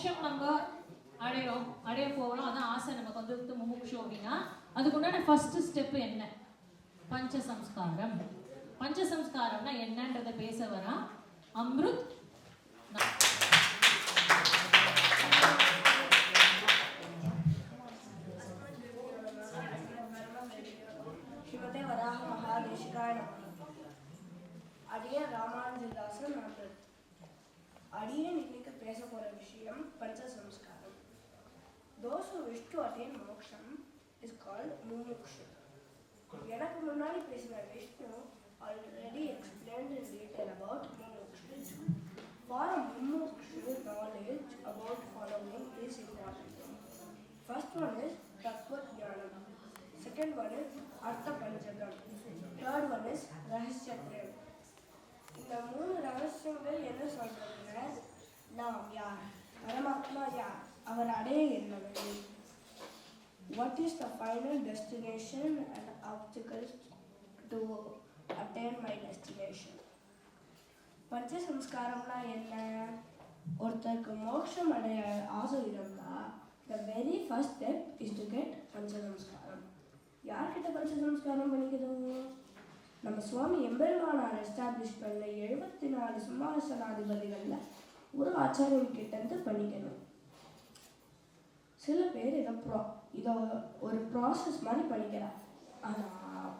மோட்சம் நம்ம அடையும் அடைய போகிறோம் அதான் ஆசை நமக்கு வந்து முமுட்சு அப்படின்னா அதுக்குண்டான ஃபர்ஸ்ட் ஸ்டெப் என்ன? பஞ்ச சம்ஸ்காரம் பஞ்ச சம்ஸ்காரம்னா என்னன்றதை பேச வரா? அம்ருத் நா- ஸ்ரீமதே வராக மகாதேசிகாய அடியே ராமானுஜதாசன் அடியே அடியேன் இன்னைக்கு பேச போற விஷயம் பஞ்ச சம்ஸ்காரம் those who wish to attain moksham is called mumukshu எனக்கு முன்னாடி பேசின Vishnu already explained in detail about முமுக்ஷு for a முமுக்ஷு knowledge about following is important First one is Tattva Jnanam. Second one is Artha Panchagam. Third one is Rahasya Prem. இந்த மூணு ரகசியங்கள் என்ன சொல்றதுன்னா நாம் யார்? பரமாத்மா யார்? அவர் அடைய என்ன வழி what is the final destination and obstacles to attain my destination பஞ்ச சம்ஸ்காரம்னா என்ன? ஒருத்தருக்கு மோட்சம் அடைய ஆசை இருந்தால் the very first step is to get பஞ்ச சம்ஸ்காரம் யார்கிட்ட பஞ்ச சம்ஸ்காரம் பண்ணிக்கிறோம் நம்ம சுவாமி எம்பெருமானார் எஸ்டாப்ளிஷ் பண்ண எழுபத்தி நாலு சிம்மாசனாதிபதிகளில் ஒரு ஆச்சாரியன் பண்ணிக்கணும். சில பேர் இதை ப்ரா இதை ஒரு ப்ராசஸ் மாதிரி பண்ணிக்கிறார் ஆனால்